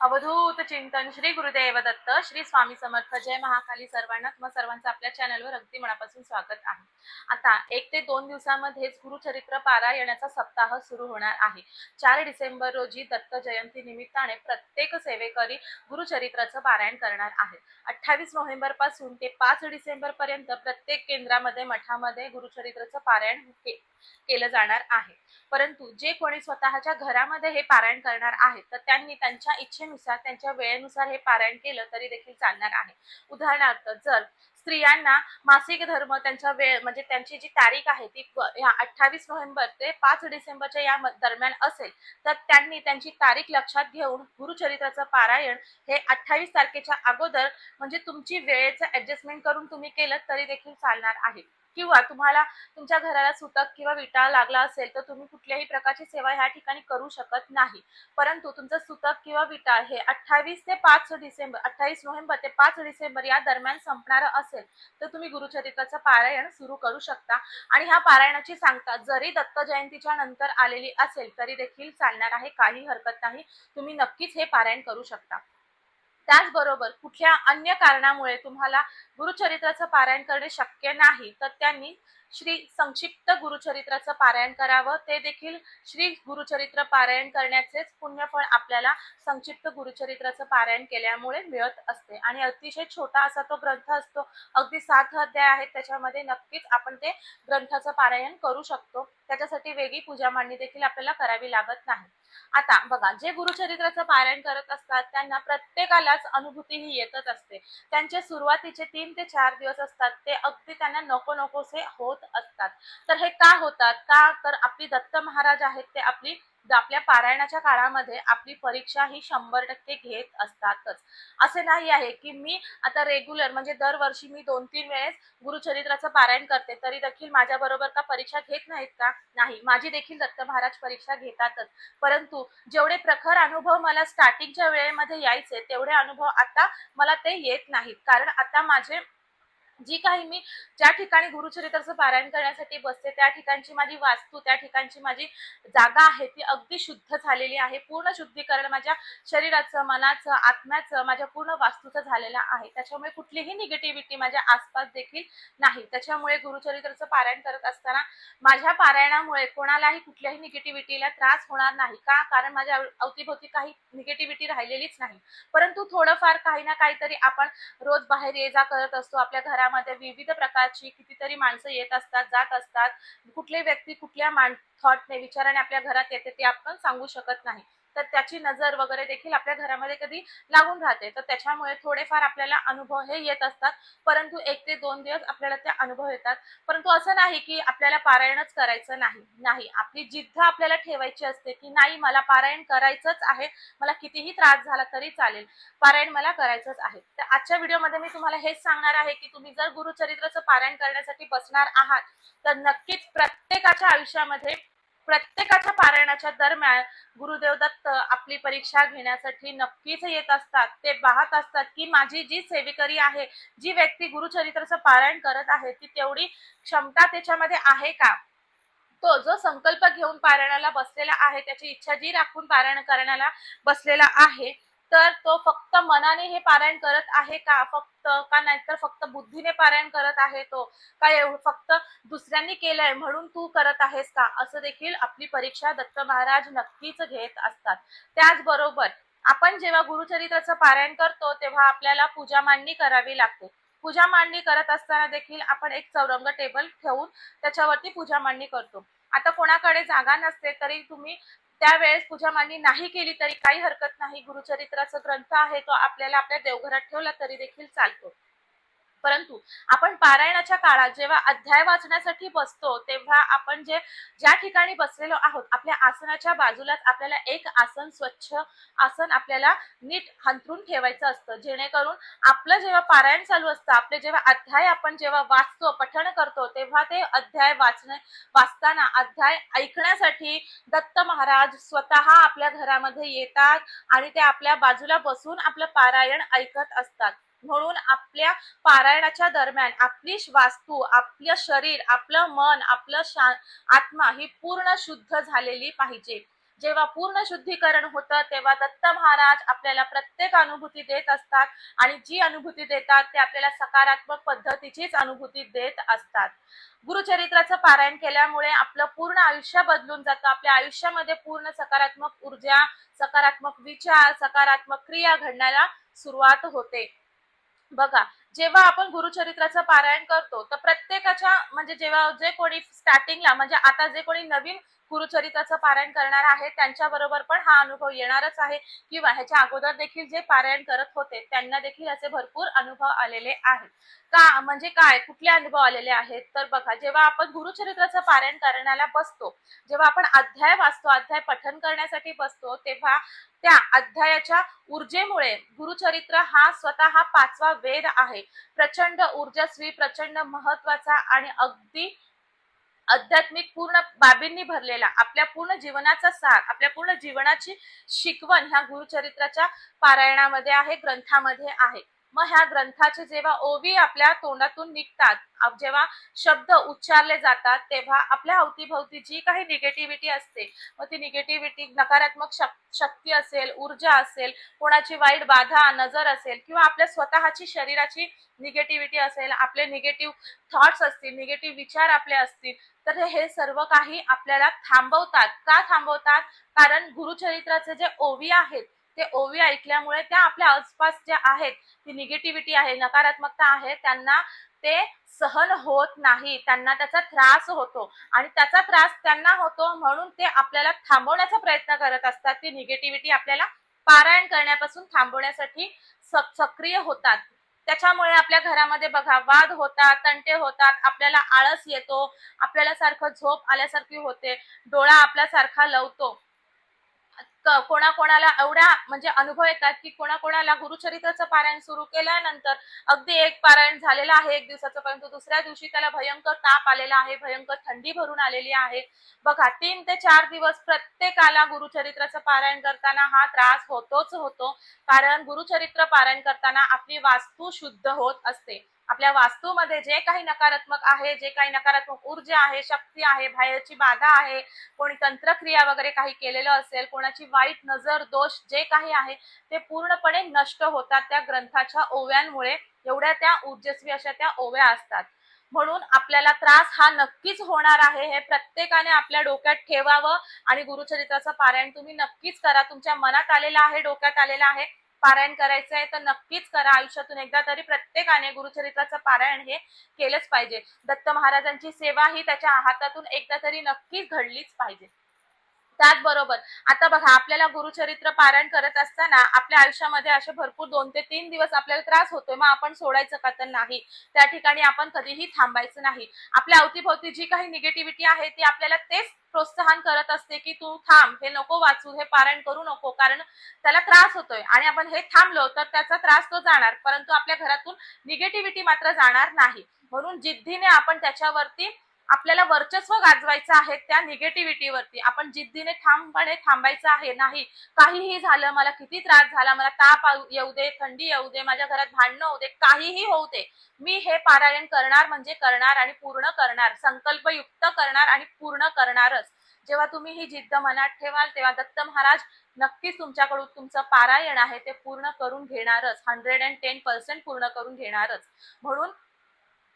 अवधूत चिंतन श्री गुरुदेव दत्त श्री स्वामी समर्थ जय महाकाली सर्वांना तुम्हा सर्वांचं आपल्या चॅनलवर अगदी मनापासून स्वागत आहे. आता एक ते दोन दिवसामध्येच गुरुचरित्र पारायणाचा सप्ताह सुरू होणार आहे. चार डिसेंबर रोजी दत्त जयंती निमित्ताने प्रत्येक सेवेकरी गुरुचरित्राचं पारायण करणार आहे अठ्ठावीस नोव्हेंबरपासून ते पाच डिसेंबर पर्यंत प्रत्येक केंद्रामध्ये मठामध्ये गुरुचरित्राचं पारायण केलं जाणार आहे. परंतु जे कोणी स्वतःच्या घरामध्ये हे पारायण करणार आहेत तर त्यांनी त्यांच्या इच्छेनुसार त्यांच्या वेळेनुसार हे पारायण केलं तरी देखील चालणार आहे. उदाहरणार्थ जर स्त्रियांना मासिक धर्म त्यांच्या वेळ म्हणजे त्यांची जी तारीख आहे ती ह्या अठ्ठावीस नोव्हेंबर ते पाच डिसेंबरच्या या दरम्यान असेल तर त्यांनी त्यांची तारीख लक्षात घेऊन गुरुचरित्राचं पारायण हे अठ्ठावीस तारखेच्या अगोदर म्हणजे तुमची वेळेचं ऍडजस्टमेंट करून तुम्ही केलं तरी देखील चालणार आहे. किंवा तुम्हाला तुमच्या घराला सुतक किंवा विटा लागला असेल तर तुम्ही कुठल्याही प्रकारची सेवा ह्या ठिकाणी करू शकत नाही. परंतु तुमचं सुतक किंवा विटा हे अठ्ठावीस ते पाच डिसेंबर अठ्ठावीस नोव्हेंबर ते पाच डिसेंबर या दरम्यान संपणारं असेल तर तुम्ही गुरुचरित्राचं पारायण सुरू करू शकता. आणि ह्या पारायणाची सांगता जरी दत्त जयंतीच्या नंतर आलेली असेल तरी देखील चालणार आहे काही हरकत नाही. तुम्ही नक्कीच हे पारायण करू शकता. त्याचबरोबर कुठल्या अन्य कारणामुळे तुम्हाला गुरुचरित्राचं पारायण करणे शक्य नाही तर त्यांनी श्री संक्षिप्त गुरुचरित्राचं पारायण करावं. ते देखील श्री गुरुचरित्र पारायण करण्याचेच पुण्यफळ आपल्याला संक्षिप्त गुरुचरित्राचं पारायण केल्यामुळे मिळत असते. आणि अतिशय छोटा असा तो ग्रंथ असतो. अगदी सात अध्याय आहेत. त्याच्यामध्ये नक्कीच आपण ते ग्रंथाचं पारायण करू शकतो. त्याच्यासाठी वेगळी पूजा मांडणी देखील आपल्याला करावी लागत नाही. आता बघा जे गुरुचरित्राचं पारायण करत असतात त्यांना प्रत्येकालाच अनुभूती ही येतच असते. त्यांचे सुरुवातीचे तीन ते चार दिवस असतात. ते अगदी त्यांना नको नकोसे होत असतात. तर हे का होतात? का तर आपली दत्त महाराज आहेत ते आपली आपल्या पारायणाच्या काळामध्ये आपली परीक्षा ही शंभर टक्के घेत असतातच. असे नाही आहे की मी आता रेग्युलर म्हणजे दरवर्षी मी दोन तीन वेळेस गुरुचरित्राचं पारायण करते तरी देखील माझ्या बरोबर का परीक्षा घेत नाहीत का? नाही माझी देखील दत्त महाराज परीक्षा घेतातच. परंतु जेवढे प्रखर अनुभव मला स्टार्टिंगच्या वेळेमध्ये यायचे तेवढे अनुभव आता मला ते येत नाहीत. कारण आता माझे जी काही मी ज्या ठिकाणी गुरुचरित्राचं पारायण करण्यासाठी बसते त्या ठिकाणची माझी वास्तू त्या ठिकाणची माझी जागा आहे ती अगदी शुद्ध झालेली आहे. पूर्ण शुद्धीकरण माझ्या शरीराचं मनाचं आत्म्याचं माझ्या पूर्ण वास्तूचं झालेलं आहे. त्याच्यामुळे कुठलीही निगेटिव्हिटी माझ्या आसपास देखील नाही. त्याच्यामुळे गुरुचरित्राचं पारायण करत असताना माझ्या पारायणामुळे कोणालाही कुठल्याही निगेटिव्हिटीला त्रास होणार नाही. का? कारण माझ्या अव- अवतीभोवती काही निगेटिव्हिटी राहिलेलीच नाही. परंतु थोडंफार काही ना काहीतरी आपण रोज बाहेर ये जा करत असतो आपल्या घरा त्यामध्ये विविध प्रकारची कितीतरी माणसं येत असतात जात असतात. कुठले व्यक्ती कुठल्या मान थॉटने विचाराने आपल्या घरात येते ते आपण सांगू शकत नाही. तर त्याची नजर वगैरे देखील आपल्या घरामध्ये कधी लागून राहते. तर त्याच्यामुळे थोडेफार आपल्याला अनुभव हे येत असतात. परंतु एक ते दोन दिवस आपल्याला ते अनुभव येतात. परंतु असं नाही की आपल्याला पारायणच करायचं नाही. नाही. आपली जिद्द आपल्याला ठेवायची असते की नाही मला पारायण करायचंच आहे. मला कितीही त्रास झाला तरी चालेल. पारायण मला करायचंच आहे. तर आजच्या व्हिडिओमध्ये मी तुम्हाला हेच सांगणार आहे की तुम्ही जर गुरुचरित्राचं पारायण करण्यासाठी बसणार आहात तर नक्कीच प्रत्येकाच्या आयुष्यामध्ये प्रत्येकाच्या पारायणाच्या दरम्यान गुरुदेव दत्त आपली परीक्षा घेण्यासाठी नक्कीच येत असतात. ते पाहत असतात की माझी जी सेविकरी आहे जी व्यक्ती गुरुचरित्राचं पारायण करत आहे ती तेवढी क्षमता त्याच्यामध्ये आहे का? तो जो संकल्प घेऊन पारायणाला बसलेला आहे त्याची इच्छा जी राखून पारायण करण्याला बसलेला आहे तर तो फक्त मनाने हे पारायण करत आहे का? फक्त का नाहीतर फक्त बुद्धीने पारायण करत आहे तो? का फक्त दुसऱ्यांनी केलंय म्हणून तू करत आहेस का? असं देखील आपली परीक्षा दत्त महाराज नक्कीच घेत असतात. त्याचबरोबर आपण जेव्हा गुरुचरित्राचं पारायण करतो तेव्हा आपल्याला पूजा मांडणी करावी लागते. पूजा मांडणी करत असताना देखील आपण एक चौरंग टेबल ठेवून त्याच्यावरती पूजा मांडणी करतो. आता कोणाकडे जागा नसते तरी तुम्ही त्यावेळेस पूजा मांडणी नाही केली तरी काही हरकत नाही. गुरुचरित्राचा ग्रंथ आहे तो आपल्याला आपल्या देवघरात ठेवला तरी देखील चालतो. परंतु आपण पारायणाच्या काळात जेव्हा अध्याय वाचण्यासाठी बसतो तेव्हा आपण जे ज्या ठिकाणी बसलेलो आहोत आपल्या आसनाच्या बाजूलाच आपल्याला एक आसन स्वच्छ आसन आपल्याला नीट हंतरून ठेवायचं असतं. जेणेकरून आपलं जेव्हा पारायण चालू असतं आपले जेव्हा अध्याय आपण जेव्हा वाचतो पठण करतो तेव्हा ते अध्याय वाचणे वाचताना अध्याय ऐकण्यासाठी दत्त महाराज स्वतः आपल्या घरामध्ये येतात आणि ते आपल्या बाजूला बसून आपलं पारायण ऐकत असतात. म्हणून आपल्या पारायणाच्या दरम्यान आपली वास्तू आपलं शरीर आपलं मन आपलं शा आत्मा ही पूर्ण शुद्ध झालेली पाहिजे. जेव्हा पूर्ण शुद्धीकरण होतं तेव्हा दत्त महाराज आपल्याला प्रत्येक अनुभूती देत असतात आणि जी अनुभूती देतात ते आपल्याला सकारात्मक पद्धतीचीच अनुभूती देत असतात. गुरुचरित्राचं पारायण केल्यामुळे आपलं पूर्ण आयुष्य बदलून जातं. आपल्या आयुष्यामध्ये पूर्ण सकारात्मक ऊर्जा सकारात्मक विचार सकारात्मक क्रिया घडण्याला सुरुवात होते. बघा जेव्हा आपण गुरुचरित्राचं पारायण करतो तर प्रत्येकाच्या म्हणजे जेव्हा जे कोणी स्टार्टिंगला म्हणजे आता जे कोणी नवीन गुरुचरित्राचं पारायण करणार आहे. त्यांच्याबरोबर पण हा अनुभव येणारच आहे. किंवा ह्याच्या अगोदर देखील जे पारायण करत होते त्यांना देखील असे भरपूर अनुभव आलेले आहेत. का म्हणजे काय कुठले अनुभव आलेले आहेत? तर बघा जेव्हा आपण गुरुचरित्राचं पारायण करण्याला बसतो जेव्हा आपण अध्याय वाचतो अध्याय पठन करण्यासाठी बसतो तेव्हा त्या अध्यायाच्या ऊर्जेमुळे गुरुचरित्र हा स्वतः हा पाचवा वेद आहे. प्रचंड ऊर्जस्वी प्रचंड महत्त्वाचा आणि अगदी आध्यात्मिक पूर्ण बाबींनी भरलेला आपल्या पूर्ण जीवनाचा सार आपल्या पूर्ण जीवनाची शिकवण ह्या गुरुचरित्राच्या पारायणामध्ये आहे ग्रंथामध्ये आहे. मग ह्या ग्रंथाचे जेव्हा ओवी आपल्या तोंडातून निघतात जेव्हा शब्द उच्चारले जातात तेव्हा आपल्या अवतीभवती जी काही निगेटिव्हिटी असते मग ती निगेटिव्हिटी नकारात्मक शक- शक्ती असेल ऊर्जा असेल कोणाची वाईट बाधा नजर असेल किंवा आपल्या स्वतःची शरीराची निगेटिव्हिटी असेल आपले निगेटिव्ह थॉट्स असतील निगेटिव्ह विचार आपले असतील तर हे सर्व काही आपल्याला थांबवतात. का थांबवतात? कारण गुरुचरित्राचे जे ओवी आहेत ते ओवी ऐकल्यामुळे त्या आपल्या आसपास ज्या आहेत ती निगेटिव्हिटी आहे नकारात्मकता आहे त्यांना ते सहन होत नाही. त्यांना त्याचा त्रास होतो. आणि त्याचा त्रास त्यांना होतो म्हणून ते आपल्याला थांबवण्याचा प्रयत्न करत असतात. ती निगेटिव्हिटी आपल्याला पारायण करण्यापासून थांबवण्यासाठी सक्रिय होतात. त्याच्यामुळे आपल्या घरामध्ये बघा वाद होतात तंटे होतात आपल्याला आळस येतो आपल्याला सारखं झोप आल्यासारखी होते डोळा आपल्यासारखा लवतो. कोणाकोणाला एवढ्या म्हणजे अनुभव येतात की कोणाकोणाला गुरुचरित्राचं पारायण सुरू केल्यानंतर अगदी एक पारायण झालेलं आहे एक दिवसाचं परंतु दुसऱ्या दिवशी त्याला भयंकर ताप आलेला आहे भयंकर थंडी भरून आलेली आहे. बघा तीन ते चार दिवस प्रत्येकाला गुरुचरित्राचं पारायण करताना हा त्रास होतोच होतो. कारण गुरुचरित्र पारायण करताना आपली वास्तू शुद्ध होत असते. आपल्या वास्तूमध्ये जे काही नकारात्मक आहे जे काही नकारात्मक ऊर्जा आहे शक्ती आहे बाहेरची बाधा आहे कोणी तंत्रक्रिया वगैरे काही केलेलं असेल कोणाची वाईट नजर दोष जे काही आहे ते पूर्णपणे नष्ट होतात त्या ग्रंथाच्या ओव्यांमुळे. एवढ्या त्या ऊर्जस्वी अशा त्या ओव्या असतात. म्हणून आपल्याला त्रास हा नक्कीच होणार आहे हे प्रत्येकाने आपल्या डोक्यात ठेवावं आणि गुरुचरित्राचं पारायण तुम्ही नक्कीच करा. तुमच्या मनात आलेलं आहे डोक्यात आलेलं आहे. पारायण करायचं आहे तर नक्कीच करा. आयुष्यातून एकदा तरी प्रत्येकाने गुरुचरित्राचं पारायण हे केलंच पाहिजे. दत्त महाराजांची सेवा ही त्याच्या हातातून एकदा तरी नक्कीच घडलीच पाहिजे. त्याचबरोबर आता बघा आपल्याला गुरुचरित्र पारायण करत असताना आपल्या आयुष्यामध्ये असे भरपूर दोन ते तीन दिवस आपल्याला त्रास होतोय मग आपण सोडायचं का तर नाही? त्या ठिकाणी आपण कधीही थांबायचं नाही. आपल्या अवतीभोवती जी काही निगेटिव्हिटी आहे ती आपल्याला तेच प्रोत्साहन करत असते की तू थांब हे नको वाचू हे पारायण करू नको कारण त्याला त्रास होतोय. आणि आपण हे थांबलो तर त्याचा त्रास तो जाणार परंतु आपल्या घरातून निगेटिव्हिटी मात्र जाणार नाही. म्हणून जिद्दीने आपण त्याच्यावरती आपल्याला वर्चस्व गाजवायचं आहे त्या निगेटिव्हिटीवरती आपण जिद्दीने ठामपणे थांबायचं आहे नाही. काहीही झालं मला किती त्रास झाला मला ताप येऊ दे थंडी येऊ दे माझ्या घरात भांडणं होऊ दे काहीही होऊ दे. मी हे पारायण करणार म्हणजे करणार आणि पूर्ण करणार संकल्पयुक्त करणार आणि पूर्ण करणारच. जेव्हा तुम्ही ही जिद्द मनात ठेवाल तेव्हा दत्त महाराज नक्कीच तुमच्याकडून तुमचं पारायण आहे ते पूर्ण करून घेणारच. हंड्रेड अँड टेन पर्सेंट पूर्ण करून घेणारच. म्हणून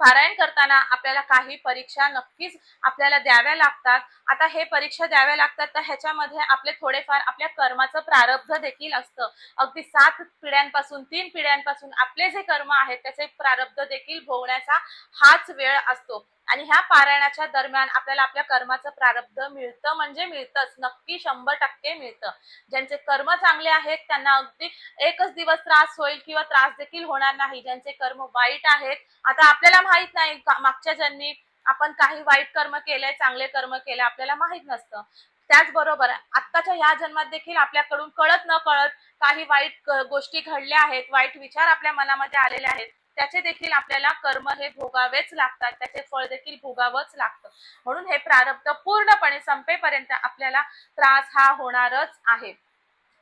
पारायण करताना आपल्याला काही परीक्षा नक्कीच आपल्याला द्याव्या लागतात. आता हे परीक्षा द्याव्या लागतात तर ह्याच्यामध्ये आपले थोडेफार आपल्या कर्माचं प्रारब्ध देखील असतं. अगदी सात पिढ्यांपासून तीन पिढ्यांपासून आपले जे कर्म आहेत त्याचे प्रारब्ध देखील भोगण्याचा हाच वेळ असतो. आणि ह्या पारायणाच्या दरम्यान आपल्याला आपल्या कर्माचं प्रारब्ध मिळतं म्हणजे मिळतंच. नक्की शंभर टक्के मिळतं. ज्यांचे कर्म चांगले आहेत त्यांना अगदी एकच दिवस त्रास होईल किंवा त्रास देखील होणार नाही. ज्यांचे कर्म वाईट आहेत आता आपल्याला माहीत नाही मागच्या जन्मी आपण काही वाईट कर्म केलंय चांगले कर्म केले आपल्याला माहीत नसतं. त्याचबरोबर आत्ताच्या ह्या जन्मात देखील आपल्याकडून कळत न कळत काही वाईट गोष्टी घडल्या आहेत वाईट विचार आपल्या मनामध्ये आलेले आहेत. त्याचे देखील आपल्याला कर्म हे भोगावेच लागतात. त्याचे फळ देखील भोगावंच लागतं. म्हणून हे प्रारब्ध पूर्णपणे संपेपर्यंत आपल्याला त्रास हा होणारच आहे.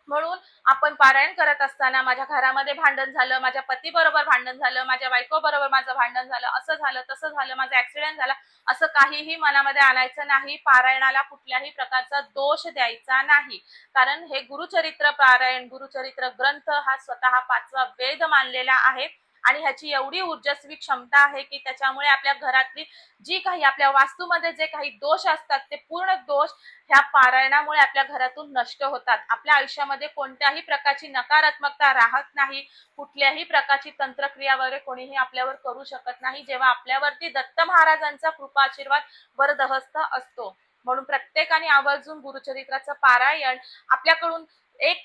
म्हणून आपण पारायण करत असताना माझ्या घरामध्ये भांडण झालं माझ्या पती बरोबर भांडण झालं माझ्या बायको बरोबर माझं भांडण झालं असं झालं तसं झालं माझा ऍक्सिडेंट झाला असं काहीही मनामध्ये आणायचं नाही पारायणाला कुठल्याही प्रकारचा दोष द्यायचा नाही. कारण हे गुरुचरित्र पारायण गुरुचरित्र ग्रंथ हा स्वतः पाचवा वेद मानलेला आहे. आणि ह्याची एवढी ऊर्जस्वी क्षमता आहे की त्याच्यामुळे आपल्या घरातली जी काही आपल्या वास्तूमध्ये जे काही दोष असतात ते पूर्ण दोष ह्या पारायणामुळे आपल्या घरातून नष्ट होतात. आपल्या आयुष्यामध्ये कोणत्याही प्रकारची नकारात्मकता राहत नाही. कुठल्याही प्रकारची तंत्रक्रिया वगैरे कोणीही आपल्यावर करू शकत नाही. जेव्हा आपल्यावरती दत्त महाराजांचा कृपा आशीर्वाद वरदहस्त असतो. म्हणून प्रत्येकाने आवर्जून गुरुचरित्राचं पारायण आपल्याकडून एक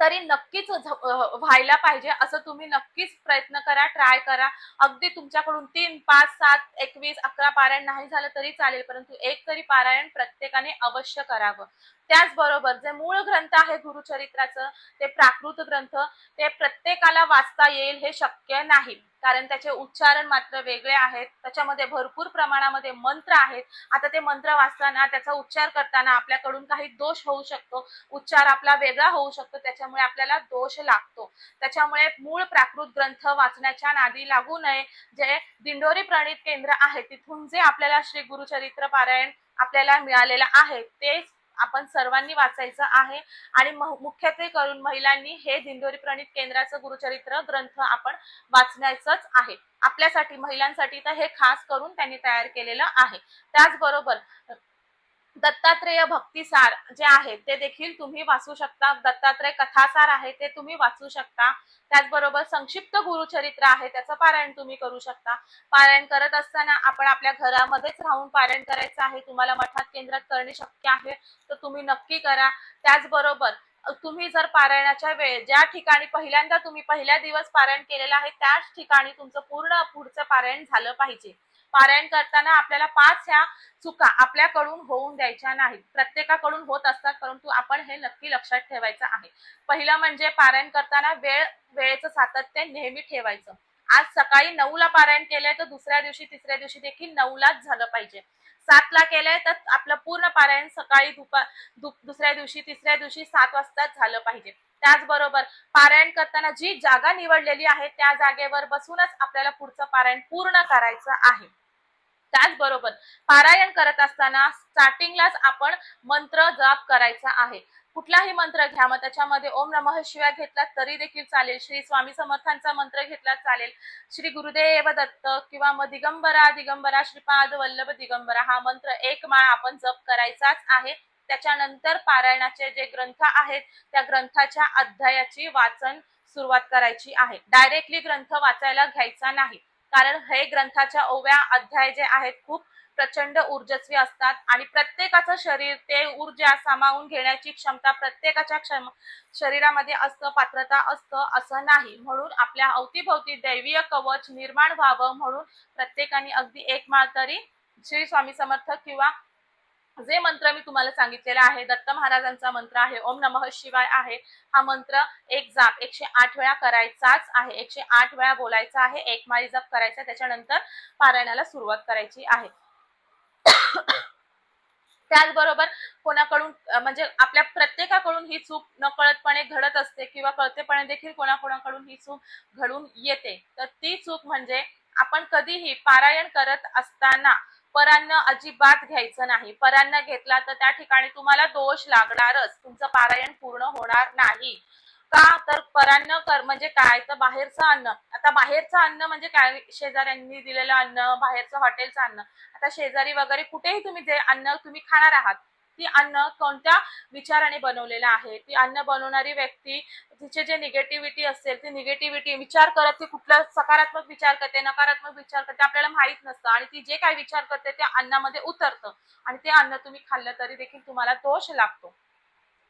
तरी नक्कीच व्हायला पाहिजे. असं तुम्ही नक्कीच प्रयत्न करा ट्राय करा. अगदी तुमच्याकडून तीन पाच सात एकवीस अकरा पारायण नाही झालं तरी चालेल परंतु एक तरी पारायण प्रत्येकाने अवश्य करावं. त्याचबरोबर जे मूळ ग्रंथ आहे गुरुचरित्राचं ते प्राकृत ग्रंथ ते प्रत्येकाला वाचता येईल हे शक्य नाही. कारण त्याचे उच्चारण मात्र वेगळे आहेत. त्याच्यामध्ये भरपूर प्रमाणामध्ये मंत्र आहेत. आता ते मंत्र वाचताना त्याचा उच्चार करताना आपल्याकडून काही दोष होऊ शकतो. उच्चार आपला वेगळा होऊ शकतो. त्याच्यामुळे आपल्याला दोष लागतो. त्याच्यामुळे मूळ प्राकृत ग्रंथ वाचण्याच्या नादी लागू नये. जे दिंडोरी प्रणित केंद्र आहे तिथून जे आपल्याला श्री गुरुचरित्र पारायण आपल्याला मिळालेलं आहे ते आपण सर्वांनी वाचायचं आहे. आणि मुख्यत्वे करून महिलांनी हे दिंडोरी प्रणित केंद्राचं गुरुचरित्र ग्रंथ आपण वाचण्याचंच आहे. आपल्यासाठी महिलांसाठी तर हे खास करून त्यांनी तयार केलेलं आहे. त्याचबरोबर दत्तात्रेय भक्तिसार जे आहेत ते देखील तुम्ही वाचू शकता. दत्तात्रेय कथासार आहे ते तुम्ही वाचू शकता. त्याचबरोबर संक्षिप्त गुरुचरित्र आहे त्याचं पारायण तुम्ही करू शकता. पारायण करत असताना आपण आपल्या घरामध्येच राहून पारायण करायचं आहे. तुम्हाला मठात केंद्रात करणे शक्य आहे तर तुम्ही नक्की करा. त्याचबरोबर तुम्ही जर पारायणाच्या वेळ ज्या ठिकाणी पहिल्यांदा तुम्ही पहिल्या दिवस पारायण केलेलं आहे त्याच ठिकाणी तुमचं पूर्ण पुढचं पारायण झालं पाहिजे. पारायण करताना आपल्याला पाच ह्या चुका आपल्याकडून होऊन द्यायच्या नाहीत. प्रत्येकाकडून होत असतात परंतु आपण हे नक्की लक्षात ठेवायचं आहे. पहिलं म्हणजे पारायण करताना वेळ वेळेचं सातत्य नेहमी ठेवायचं. आज सकाळी नऊला पारायण केलंय तर दुसऱ्या दिवशी तिसऱ्या दिवशी देखील नऊलाच झालं पाहिजे. सातला केलंय तर आपलं पूर्ण पारायण सकाळी दुपार दु- दुसऱ्या दिवशी तिसऱ्या दिवशी सात वाजताच झालं पाहिजे. त्याचबरोबर पारायण करताना जी जागा निवडलेली आहे त्या जागेवर बसूनच आपल्याला पुढचं पारायण पूर्ण करायचं आहे. त्याचबरोबर पारायण करत असताना स्टार्टिंगलाच आपण मंत्र जाप करायचा आहे. कुठलाही मंत्र घ्या मग त्याच्यामध्ये ओम नमः शिवाय घेतला तरी देखील चालेल. श्री स्वामी समर्थांचा मंत्र घेतला चालेल. श्री गुरुदेव दत्त किंवा मग दिगंबरा दिगंबरा श्रीपाद वल्लभ दिगंबरा हा मंत्र एक माळ आपण जप करायचाच आहे. त्याच्यानंतर पारायणाचे जे ग्रंथ आहेत त्या ग्रंथाच्या अध्यायाची वाचन सुरुवात करायची आहे. डायरेक्टली ग्रंथ वाचायला घ्यायचा नाही. कारण हे ग्रंथाच्या ओव्या अध्याय जे आहेत खूप प्रचंड ऊर्जस्वी असतात आणि प्रत्येकाचं शरीर ते ऊर्जा सामावून घेण्याची क्षमता प्रत्येकाच्या क्षम शरीरामध्ये असतं पात्रता असतं असं नाही. म्हणून आपल्या अवतीभोवती दैवीय कवच निर्माण व्हावं म्हणून प्रत्येकाने अगदी एक माळ तरी श्री स्वामी समर्थ किंवा जे मंत्र मी तुम्हाला सांगितलेला आहे दत्त महाराजांचा मंत्र आहे ओम नमः शिवाय आहे हा मंत्र एक जाप एकशे आठ वेळा करायचाच आहे एकशे आठ वेळा बोलायचा आहे एक माळी जप करायचा त्याच्यानंतर पारायणाला सुरुवात करायची आहे. त्याचबरोबर कोणाकडून म्हणजे आपल्या प्रत्येकाकडून ही चूक नकळतपणे घडत असते किंवा कळतेपणे देखील कोणाकोणाकडून ही चूक घडून येते तर ती चूक म्हणजे आपण कधीही पारायण करत असताना परान्न अजिबात घ्यायचं नाही. परान्न घेतला तर त्या ठिकाणी तुम्हाला दोष लागणारच. तुमचं पारायण पूर्ण होणार नाही. का? तर परान्न कर म्हणजे काय? तर बाहेरचं अन्न. आता बाहेरचं अन्न म्हणजे काय? शेजाऱ्यांनी दिलेलं अन्न बाहेरचं हॉटेलचं अन्न. आता शेजारी वगैरे कुठेही तुम्ही जे अन्न तुम्ही खाणार आहात ती अन्न कोणत्या विचाराने बनवलेलं आहे? ती अन्न बनवणारी व्यक्ती तिचे जे निगेटिव्हिटी असेल ती निगेटिव्हिटी विचार करत ती कुठला सकारात्मक विचार करते नकारात्मक विचार करते आपल्याला माहीत नसतं. आणि ती जे काही विचार करते ते अन्नामध्ये उतरतं. आणि ते अन्न तुम्ही खाल्लं तरी देखील तुम्हाला दोष लागतो.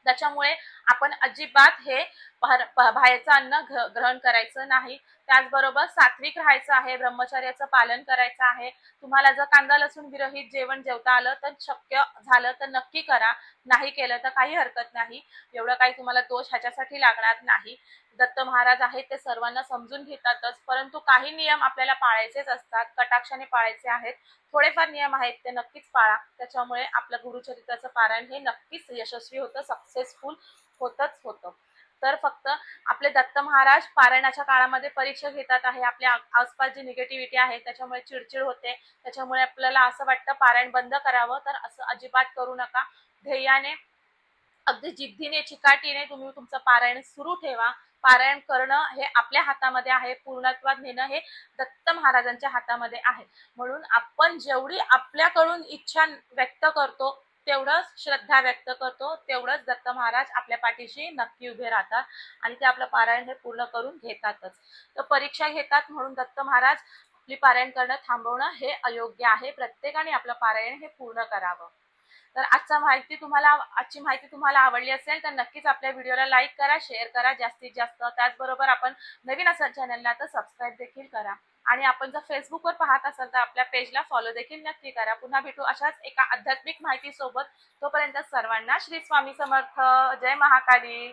त्याच्यामुळे आपण अजिबात हे बाहेरचं अन्न ग्रहण करायचं नाही. त्याचबरोबर सात्विक राहायचं आहे ब्रह्मचर्याचं पालन करायचं आहे. तुम्हाला जर कांदा लसूण विरहित जेवण जेवता आलं तर शक्य झालं तर नक्की करा. नाही केलं तर काही हरकत नाही. एवढं काही तुम्हाला दोष ह्याच्यासाठी लागणार नाही. दत्त महाराज आहेत ते सर्वांना समजून घेतातच. परंतु काही नियम आपल्याला पाळायचेच असतात कटाक्षाने पाळायचे आहेत. थोडेफार नियम आहेत ते नक्कीच पाळा. त्याच्यामुळे आपलं गुरुचरित्राचं पारायण हे नक्कीच यशस्वी होतं सक्सेसफुल होतच होतं. तर फक्त आपले दत्त महाराज पारायणाच्या काळामध्ये परीक्षा घेतात आहे आपल्या आसपास जी निगेटिव्हिटी आहे त्याच्यामुळे चिडचिड होते. त्याच्यामुळे आपल्याला असं वाटतं पारायण बंद करावं तर असं अजिबात करू नका. ध्येयाने अगदी जिद्दीने चिकाटीने तुम्ही तुमचं पारायण सुरू ठेवा. पारायण करणं हे आपल्या हातामध्ये आहे पूर्णत्वात नेणं हे दत्त महाराजांच्या हातामध्ये आहे. म्हणून आपण जेवढी आपल्याकडून इच्छा व्यक्त करतो तेवढंच श्रद्धा व्यक्त करतो तेवढंच दत्त महाराज आपल्या पाठीशी नक्की उभे राहतात आणि ते आपलं पारायण हे पूर्ण करून घेतातच. तर परीक्षा घेतात म्हणून दत्त महाराज आपली पारायण करणं थांबवणं हे अयोग्य आहे. प्रत्येकाने आपलं पारायण हे पूर्ण करावं. तर आजचा माहिती तुम्हाला आजची माहिती तुम्हाला आवडली असेल तर नक्कीच आपल्या व्हिडिओला लाईक करा शेअर करा जास्तीत जास्त. त्याचबरोबर आपण नवीन असाल चॅनलला तर सबस्क्राईब देखील करा. आणि आपण जर फेसबुकवर पाहत असाल तर आपल्या पेजला फॉलो देखील नक्की करा. पुन्हा भेटू अशाच एका आध्यात्मिक माहितीसोबत. तोपर्यंत सर्वांना श्री स्वामी समर्थ. जय महाकाली.